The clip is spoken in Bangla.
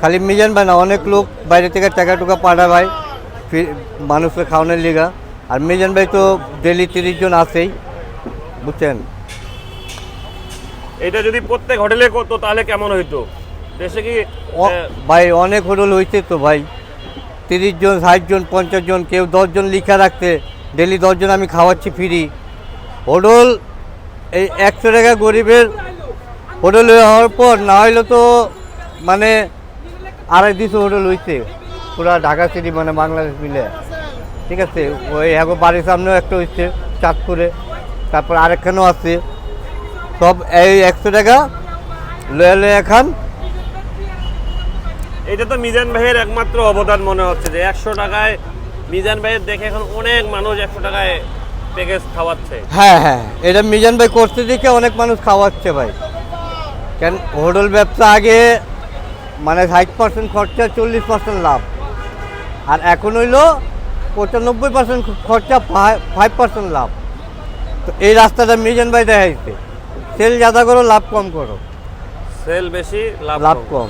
খালি মিজান ভাই না অনেক লোক বাইরে থেকে টাকা টুকা পাঠায় ভাই ফি- মানুষকে খাওয়ানোর লিগা। আর মিজান ভাই তো ডেলি তিরিশ জন আছেই বুঝছেন? এটা যদি প্রত্যেক হোটেলে করতো তাহলে কেমন হইতো? দেশে কি ভাই অনেক হোটেল হয়েছে তো ভাই। তিরিশ জন ষাট জন পঞ্চাশ জন কেউ দশজন লিখা রাখতে ডেলি দশজন আমি খাওয়াচ্ছি ফ্রি। হোটেল এই একশো টাকা গরিবের হোটেল হওয়ার পর না হইলে তো মানে আড়াই দুশো হোটেল হয়েছে পুরা ঢাকা সিটি মানে বাংলাদেশ মিলে। ঠিক আছে? ওই এখন বাড়ির সামনেও একটা হচ্ছে চাঁদপুরে। তারপর আরেকখানেও আছে। সব এই একশো টাকা লয়ে লয়ে খান এটা তো মিজান ভাইয়ের একমাত্র অবদান মনে হচ্ছে যে একশো টাকায় মিজান ভাইয়ের দেখে এখন অনেক মানুষ একশো টাকায় প্যাকেজ খাওয়াচ্ছে। হ্যাঁ হ্যাঁ। এটা মিজান ভাই করতে দেখে অনেক মানুষ খাওয়াচ্ছে ভাই। কেন হোটেল ব্যবসা আগে মানে ষাট পার্সেন্ট খরচা চল্লিশ পার্সেন্ট লাভ। আর এখন হইল পঁচানব্বই পার্সেন্ট খরচা ফাইভ পার্সেন্ট লাভ। তো এই রাস্তাটা মিজান ভাই দেখাইছে। সেল যাদা করো লাভ কম করো। সেল বেশি লাভ কম।